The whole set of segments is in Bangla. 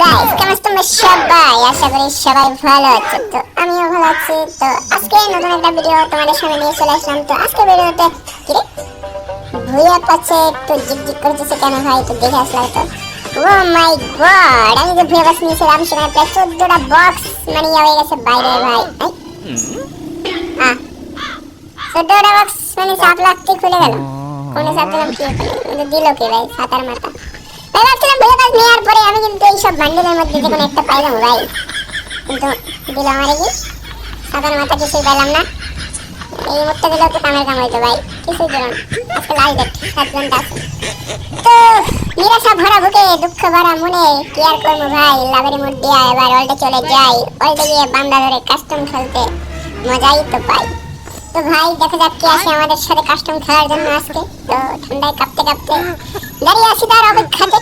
গাইস কেমন তোমরা সবাই? আশা করি সবাই ভালো আছে। তো আমিও ভালো আছি। তো আজকে নতুন একটা ভিডিও তোমাদের সামনে নিয়ে চলে আসলাম। তো আজকে ভিডিওতে কি রে? ভুইয়া পাচ্ছে, একটু জিক করতেছে কেন ভাই? তো দেখে আসলাম তো। ও মাই গড আমি যে ভুইয়া পাচ্ছি নিয়েছিলাম, সেখানে প্রায় চোদ্দটা বক্স মানে হয়ে গেছে বাইরে ভাই। চোদ্দটা বক্স মানে সাত লাখটি খুলে গেল? কোনে সাত লাখ কি? দিল কি ভাই? সাতার মাথা। ভাবছিলাম ভুইয়া পাস নেওয়ার পরে আমি কিন্তু বান্ডেলের মধ্যে যে কোনো একটা পাইলাম ভাই কিন্তু দিল আমারে কি? সাতার মাথা কিছুই পাইলাম না। এই মুহূর্তে তো কামের কাম ভাই, কিছুই দিল আজকে লাল ডেট সাত ঘণ্টা তো নিরাশা ভরা বুকে, দুঃখ ভরা মনে, কি আর করব ভাই? লাভের এবার চলে যাই। ওল্ডে গিয়ে বান্দা ধরে কাস্টম খেলতে মজাই তো পাই। তো ভাই দেখা যাক কে আসে আমাদের সাথে কাস্টম খেলার জন্য আজকে। তো ঠান্ডায় কাঁপতে কাঁপতে দাঁড়িয়ে আছি তার অপেক্ষাতে।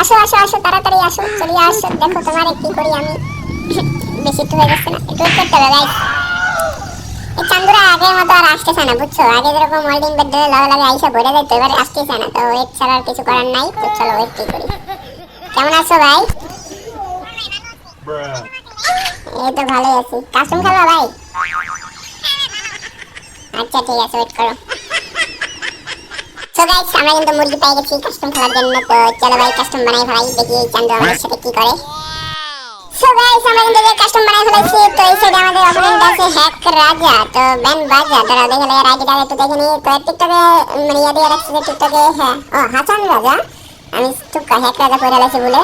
আসো আসো আসো তাড়াতাড়ি আসো চলে আসো। দেখো তোমার কি করি আমি। বেশি একটু হয়ে যাচ্ছে না একটু wait করতে হবে ভাই এই চান্দুরা আগের মতো আর আসতেছে না বুঝছ? আগে যেরকম ওয়েল্ডিং বেড দিলে লগে লগে আইসা ভরে যেত এবার আসতেছে না। তো ওয়েট ছাড়া আর কিছু করার নাই তো চলো ওয়েট কি করি। কেমন আছো ভাই? এই তো ভালোই আছি। কাস্টম খেলবা ভাই? আচ্ছা ঠিক আছে ওয়েট করো। সো গাইস আমরা কিন্তু মুরগি পেয়ে গেছি কাস্টম খেলার জন্য, তো চলো ভাই কাস্টম বানাই ফেলাই। দেখি চান্দু আমাদের সাথে কি করে। সো গাইস আমরা কিন্তু কাস্টম বানাই ফেলাইছি, তো এই সাইডে আমাদের অপোনেন্ট আছে হ্যাক রাজা তো ব্যান বাজা তারা দেখে লে রাইডিটা একটু দেখে নি তো টিকটকে মানে ইয়া দিয়ে রাখছে টিকটকে হ্যাঁ। ও, হাসান রাজা। আমি চুপ হ্যাক রাজা করে লাগছে বলে।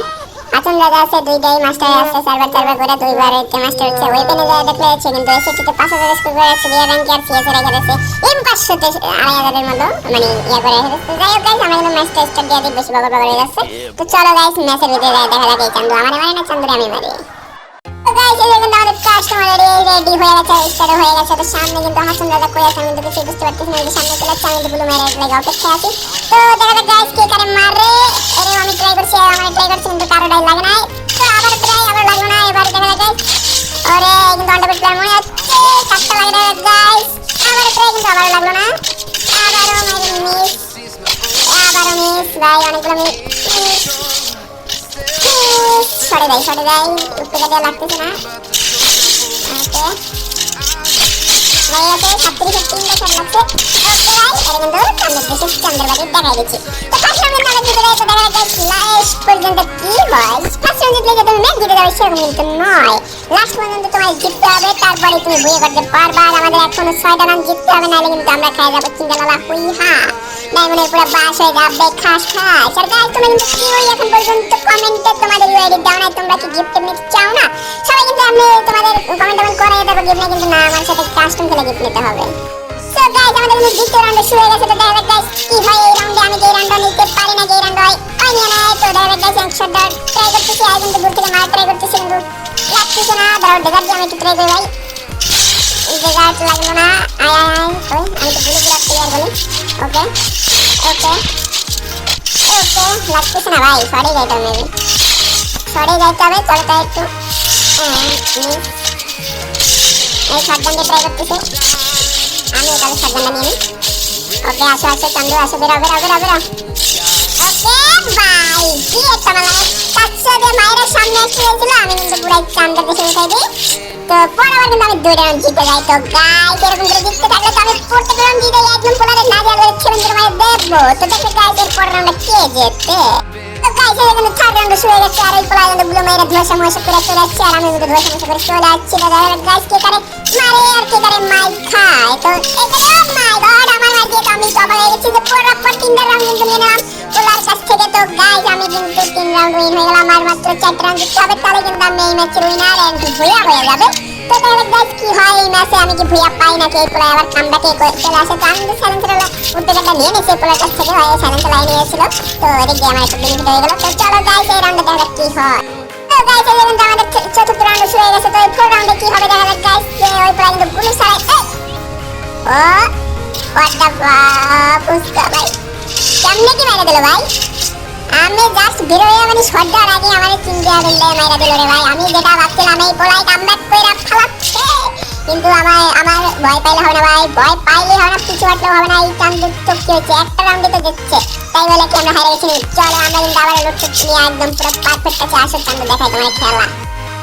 হাসান রাজা আছে দুইটাই মাস্টার আছে সার্ভার সার্ভার করে দুইবার এতে মাস্টার হচ্ছে। ওয়েপেনে যায় দেখলে আছে কিন্তু এসে টিতে পাঁচ হাজার স্কোর করে আছে রিয়া র্যাঙ্ক আর সিএস রেখে দিয়েছে এম পাঁচশোতে আড়াই হাজারের মতো মানে ইয়া করে রেখে যাই হোক গাইস আমরা কিন্তু ম্যাচটা স্টার্ট দিয়ে দিই বেশি বকর বকর হয়ে যাচ্ছে। তো চলো গাইস ম্যাচের ভিতরে যাই দেখা যাক এই চান্দু। আমার মারে না, চান্দুরে আমি মারি। গাইস এই আমাদের কাস্টমার রেডি হয়ে গেছে। স্টার্ট হয়ে গেছে, তো সামনে কিন্তু হাসান দাদা কই আছে আমি তো কিছু বুঝতে পারতেছি না সামনে চলে যাচ্ছে, আমি তো ব্লু মেরে লাগে অপেক্ষা আছি। তো দেখা যাক গাইস কে কারে মারে আরে আমি ট্রাই করছি আমার ট্রাই করছি, কিন্তু কারও ডাই লাগে না তো আবার ট্রাই আবার লাগল না, এবার দেখা যাক গাইস আরে কিন্তু আন্ডার প্লেয়ার মনে হচ্ছে কাটতে লাগে না গাইস আবার ট্রাই কিন্তু আবার লাগল না। আবারও মেরে মিস আবারও মিস ভাই, অনেকগুলো মিস সরে যাই সরে যাই উত্তরে দেওয়া লাগতেছে না। ওকে। হয়ে গেছে সাতত্রিশের তিন বছর লাগছে এটা কিন্তু সামনের দেশে চান্দের বাড়ি দেখাই দিচ্ছি তো ফার্স্ট হয় রাউন্ড ম্যাচ জিতে হবে তারপরে তুমি বইয়ে করতে পারবা আমাদের এখনও ছয়টা রান জিততে হবে নাহলে কিন্তু আমরা খাই যাব চিন্তালালা হুই হা ডায়মন্ডের পুরো বাস হয়ে যাবে খাস খাস আর গাইস তোমরা কিন্তু কি ওই এখন পর্যন্ত কমেন্টে তোমাদের ইউআইডি দাও না তোমরা কি গিফট এমনি চাও না? সবাই কিন্তু আমি তোমাদের কমেন্ট টমেন্ট করে তারপর গিফট না কিন্তু না, আমার সাথে কাস্টম খেলে গিফট নিতে হবে। সো গাইস আমাদের কিন্তু দ্বিতীয় রাউন্ডে শুরু হয়ে গেছে, তো দেখা গাইস কি হয় এই রাউন্ডে আমি যে রাউন্ডটা নিতে পারি না যে রাউন্ড হয় ওই নিয়ে নেয় তো দেখা গাইস এক শট ট্রাই করতেছি, আর কিন্তু দূর থেকে মারা ট্রাই করতেছি, কিন্তু লাগতেছে না দাঁড়াও দেখা দিয়ে আমি একটু ট্রাই করি, ভাই। জায়গা লাগল না আয় আয় আয় ওই আমি তো ভুলে গেলাম ক্লিয়ার বলি ওকে ওকে ওকে লাগতেছে না ভাই সরে যাইতে হবে সরে যাইতে হবে চলে তো একটু। এই শটগানটা ট্রাই করতেছে আমি তাহলে শটগানটা নিয়ে ওকে আসো আসো চান্দু আসো বেরো বেরো বেরো কিন্তু পুরাই চান্দা দেশে উঠাই দিই তো পর আবার কিন্তু আমি দুই রাউন্ড জিতে যাই। তো গাইস এরকম করে জিততে থাকলে তো আমি প্রত্যেক রাউন্ড যে মাই গড আমার মাই দিয়ে আমি তো আবার গেছি। যে পুরো পর তিনটা রাউন্ড কিন্তু নিয়ে নিলাম। থেকে তো গাইস আমি কিন্তু তিন রাউন্ড উইন হয়ে গেলাম, আর মাত্র চারটা রাউন্ড জিততে হবে, তাহলে কিন্তু আমি এই ম্যাচের উইনার এন্ড ভুয়া হয়ে যাবে? তো তাহলে গাইস কি হয় এই ম্যাচে আমি কি ভুয়া পাই নাকি এই পোলা আবার কামব্যাকে চলে আসে। তো আমি তো সাইলেন্সার উত্তরটা নিয়ে নিয়েছি পোলার কাছ থেকে হয় সাইলেন্সার লাইনে এসেছিল তো এদিক দিয়ে আমার একটু বেনিফিট হয়ে গেল। তো চলো গাইস এই রাউন্ডে দেখা কি হয়। কিন্তু কি হবে দেখা যাক ওই কিন্তু কেমনে কি মেরে দিল ভাই? আমি জাস্ট বের হয়ে মানে দেওয়ার আগে আমার চিন্তা বেন্দে মাইরা দিল রে ভাই। আমি যেটা ভাবছিলাম, এই পোলাই কামব্যাক কইরা ফালাচ্ছে কিন্তু আমার আমার ভয় পাইলে হবে না ভাই। ভয় পাইলে হবে না পিছু হাঁটলেও হবে না। এই চান্দু তো কি হয়েছে? একটা রাউন্ডে তো দিচ্ছে। তাই বলে কি আমরা হেরে গেছি? চলো, আমরা কিন্তু আবার লুটটুট নিয়ে একদম পুরো পারফেক্ট আছে আসো চান্দু দেখাই তোমার খেলা।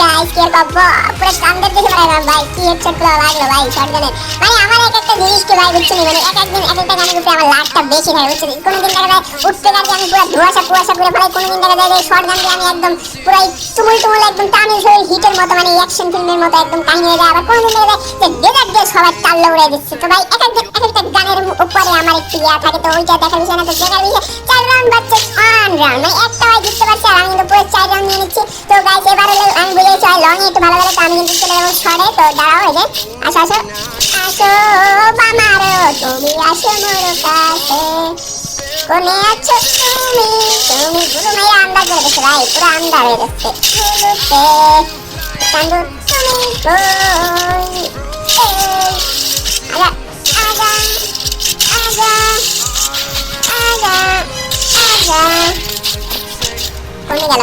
গাইস কি বাবা? পুরো কান্দে দেখে শটগানের মানে আমার এক থাকে, তো ওইটা দেখার বিষয় না, তো দেখার বিষয় চার রাউন্ড বাচ্চা অন রাউন্ড মানে একটা জিততে পারছি, আর আমি কিন্তু পুরো চার রাউন্ড নিয়ে নিচ্ছি। তো গাইস এবার আমি বুঝে চাই, লং একটু ভালো তো আমি কিন্তু চলে যাব শর্টে তো দাঁড়াও এই যে, আসো আসো। আসো বামারো, তুমি আসো মোর কাছে। কোনে আছো তুমি? তুমি গুরু মেয়ে আন্দাজ করে দিচ্ছে ভাই, পুরো আন্দাজ হয়ে গুরুতে চান্দু তুমি কই? গেল?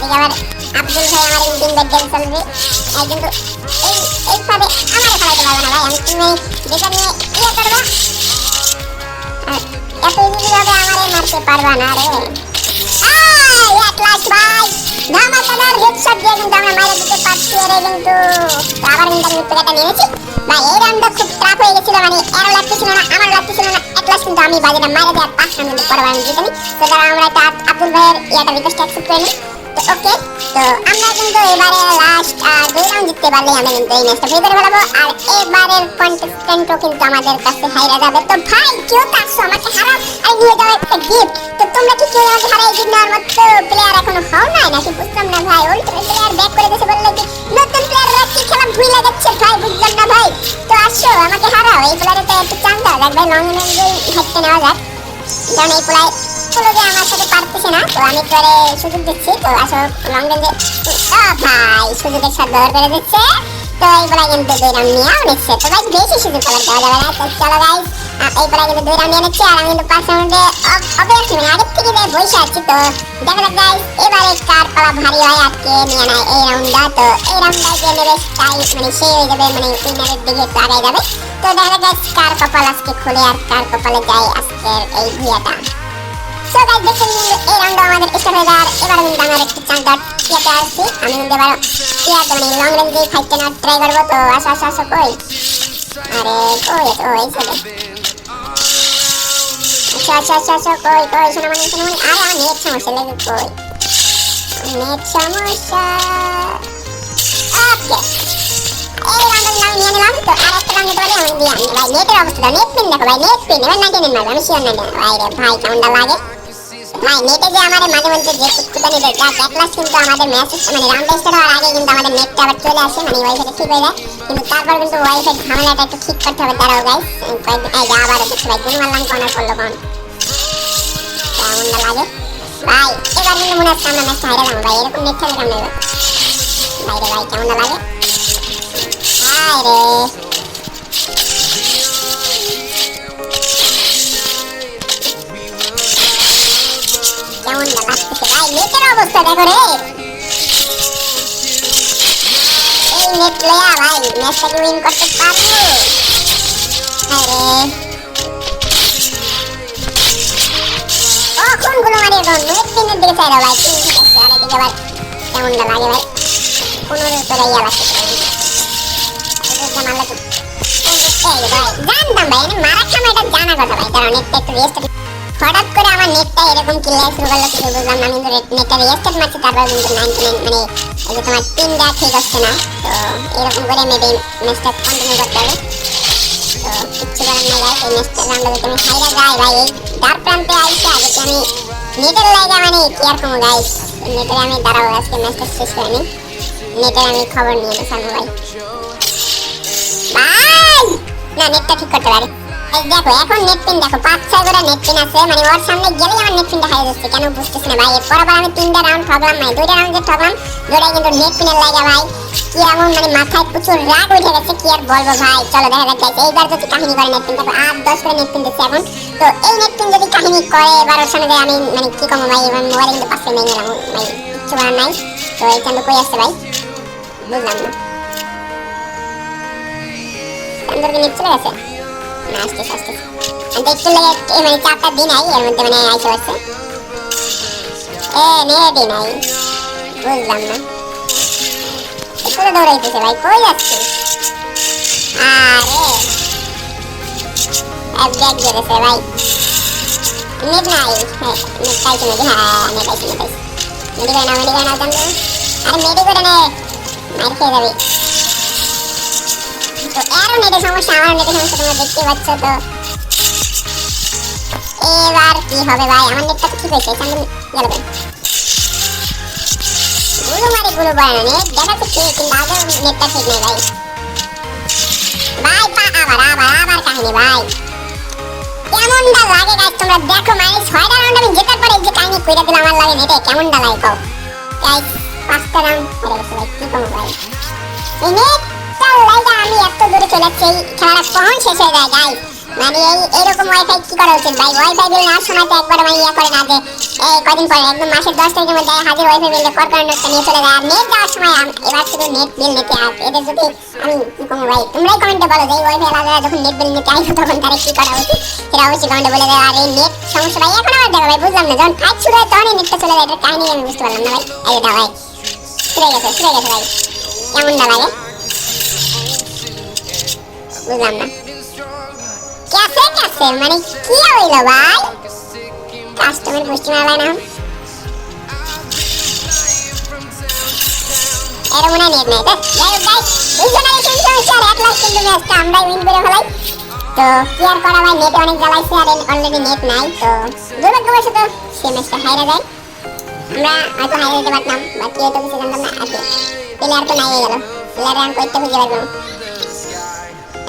এদিকে আবার আব্দুল ভাই আমার ইঞ্জিন ব্যাগ গেম চলবে এই কিন্তু এই এইভাবে আমার খেলাইতে পারবে না ভাই আমি তুমি যেটা নিয়ে ইয়ে করব আর এত ইজিলি ভাবে আমারে মারতে পারবা না রে আই এক লাখ ভাই ধামাকাদার হেডশট দিয়ে কিন্তু আমরা মাইরে দিতে পারছি এর কিন্তু আবার কিন্তু আমি প্লেটা নিয়েছি ভাই এই রাউন্ডটা খুব ট্রাপ হয়ে গেছিল মানে এরও লাগতেছিল না, আমার লাগতেছিল না এক লাখ কিন্তু আমি বাজিটা মাইরে দেওয়ার পাঁচ রাউন্ড কিন্তু পরে আমি জিতে তো তারা আমরা একটা আব্দুল ভাইয়ের ইয়াটা রিকোয়েস্ট অ্যাকসেপ্ট করে নিই। তো ওকে তো আমরা কিন্তু এবারে লাস্ট দুই রাউন্ড জিততে পারলে আমরা কিন্তু এই ম্যাচটা ফ্রি করে আর এবারের কন্টেস্টেন্টও কিন্তু আমাদের কাছে হাইরা যাবে। তো ভাই, কেউ কাটছো আমাকে হারাও, আর নিয়ে যাও একটা গিফট তো তোমরা কি কেউ আমাকে হারাই গিফট নেওয়ার মতো প্লেয়ার এখনও হও নাই? নাকি বুঝলাম না ভাই ওল্ড প্লেয়ার ব্যাক করে দিয়েছে বললে কি? কি খেলা ভুলে যাচ্ছে ভাই, বুঝলাম না ভাই। তো আসো, আমাকে হারাও। এই প্লেয়ারে তো একটু চান্স দাও লাগবে লং রেঞ্জে হাঁটতে নেওয়া যাক। কারণ এই প্লেয়ার চলো যে আমার সাথে পারতেছে না, তো আমি পরে সুযোগ দিচ্ছি। তো আসো, লং রেঞ্জে ভাই, সুযোগের সাথে ব্যবহার করে দিচ্ছে। তো এই প্লেয়ার কিন্তু দুই রাউন্ড নিয়েও নিচ্ছে। তো ভাই বেশি সুযোগ করার দেওয়া যাবে না। তো চলো গাইস বলা কিন্তু দুই রাউন্ড নিচ্ছে আর আমি কিন্তু পাঁচ রাউন্ডে অবভিয়াসলি মানে আগের থেকে যে বসে আছি, তো দেখা যাক গাইস এবারে কার পালা ভারী হয় আজকে নিয়ে নেয় এই রাউন্ডটা তো এই রাউন্ডটা যে নেবে তাই মানে সে হয়ে যাবে মানে উইনারের দিকে একটু আগায় যাবে। তো দেখা যাক কার কপাল আজকে খুলে, আর কার কপালে যায় আজকের এই ভুয়াটা সো গাইস দেখতে কিন্তু এই রাউন্ড আমাদের স্টার্ট হয়ে যাওয়ার। এবারে কিন্তু আমার একটু চান্স ডট ইয়াতে আসছি। আমি কিন্তু এবার ইয়াতে মানে লং রেঞ্জে ফাইটটা না ট্রাই করব, তো আসো আসো আসো কই আরে কই, ও ছেলে আচ্ছা আচ্ছা আচ্ছা আচ্ছা কই কই লেগে কই? নেট সমস্যা। ওকে। তো আর একটা রাউন্ড পারি আমি দিয়ে আনি ভাই, নেটের অবস্থা, নেট পিন দেখো, ভাই, নেট পিন এবার নাইনটি মারবে, আমি শিওর যা কিন্তু আমাদের মানে কিন্তু আমাদের নেটটা আবার চলে আসে মানে ওয়াইফাইটা ঠিক হয়ে যায়। তারপর কিন্তু ওয়াইফাই ঝামেলাটা একটু ঠিক করতে হবে, দাঁড়াও গাইস কয়েকদিন আবার দেখছি, ভাই গুণ মারলাম কোন আর করল কোন কেমনটা লাগে। ভাই এবার কিন্তু নেট রে রে। রে। করতে পারব? আরে তো নেট দিনের দিকে চাই ভাই তিন ঠিক আছে আর এদিকে আবার কারণ নেটটা একটু করে আমার নেটটা এরকম কিল্লাই শুরু করল কিছু বুঝলাম না আমি কিন্তু নেটটা না এরকম করে মেবি ম্যাচটা কন্টিনিউ করতে হবে তো কিচ্ছু করার যদি ভাই এই দ্বার প্রান্তে আইসে কি আমি নেটের লাইগা মানে কি আর কমো গাইস নেটের আমি দাঁড়াবো আজকে ম্যাচটা শেষ করে নেটের আমি খবর নিয়ে নিই সামনে ভাই ভাই না নেটটা ঠিক করতে পারি এই দেখো, এখন নেট দেখো, পাঁচ, ছয় করে নেট আছে। মানে ওর সামনে গেলেই আমার নেট পিনটা হারিয়ে যাচ্ছে, কেন বুঝতেছি না ভাই? এরপর আবার আমি তিনটা রাউন্ড ঠকলাম মানে দুইটা রাউন্ড যে ঠকলাম দুটাই কিন্তু নেট পিনের লাগে ভাই। কি এমন মানে মাথায় প্রচুর রাগ উঠে গেছে, কি আর বলব ভাই? চলো, দেখা যাক গাইস এইবার যদি কাহিনী করে নেট দেখো, আট, দশ করে নেট দিচ্ছে এখন। তো এই নেট যদি কাহিনী করে, এবার ওর সামনে আমি মানে কি কমো ভাই? এবার মোবাইলে কিন্তু পাশে নেই গেলাম ভাই কিচ্ছু করার নাই। তো এই চান্দু কই আসছে ভাই? বুঝলাম না। চান্দুর কি নেট গেছে আসতেছে আসতেছে আমি একটু লেগে মানে চারটা দিন আই, এর মধ্যে মানে আইসে হচ্ছে এ নেটই নাই বুঝলাম না। একটু দৌড়াইতেছে ভাই, কই যাচ্ছে আরে। এক ব্যাগ গেছে ভাই। নেট নাই। হ্যাঁ নেট নাকি? হ্যাঁ মেডি নাও মেডি নাও, জানতো আরে মেডি করে নে। মার খেয়ে যাবে। তো এরও নেটের দেখতে পাচ্ছ তো। এবার কি হবে ভাই? আমার নেটটা তো ঠিক হয়েছে, সামনে গেল ভাই গুলো মারি গুলো পড়ে না নেট দেখাচ্ছে ঠিক কিন্তু আগে নেটটা ঠিক নেই ভাই। ভাই, পা, আবার আবার আবার কাহিনী ভাই। কেমনটা লাগে গাইস তোমরা দেখো মানে ছয়টা রাউন্ড আমি জেতার পরে যে কাহিনী কইরা দিলাম, আমার লাগে নেটে, কেমনটা লাগে কও? গাইস পাঁচটা রাউন্ড হেরে গেছে, ভাই, কি কম ভাই? এই নেটটা লাগা আমি এত দূরে চলে যাচ্ছি, এই খেলাটা কখন শেষ হয়ে যায় গাইস মানে এই, এরকম ওয়াইফাই কি করা উচিত ভাই? ওয়াইফাই বিল না সময় তো একবার মানে ইয়ে করে না যে, এই কদিন পরে, একদম মাসের দশ তারিখের মধ্যে হাজির ওয়াইফাই বিল কর করে নোটটা নিয়ে চলে যায়। আর নেট দেওয়ার সময় এবার শুধু নেট বিল নিতে আস এদের যদি আমি কমো ভাই, তোমরাই কমেন্টে বলো যে, এই ওয়াইফাই আলাদা যখন নেট বিল নিতে আইবো তখন তারা কি করা উচিত? সেটা অবশ্যই কমেন্টে বলে দেবে আর এই নেট সমস্যা ভাই, এখন আবার দেখো ভাই, বুঝলাম না। যখন ফাইট শুরু হয়, তখনই নেটটা চলে যায়। এটার কাহিনী আমি বুঝতে পারলাম না ভাই। এই এটা ভাই হয়ে গেছে হয়ে গেছে ভাই। কেমনটা লাগে? বুঝলাম না। ক্যাসে ক্যাসে মানে কি হইল ভাই? কাস্টমার পুষ্টি মারবে না তো হচ্ছে আর এক লাখ কিন্তু ম্যাচটা আমরাই উইন ভাই আমরা না, আর কি। প্লেয়ার তো নাই গেল। প্লেয়ার।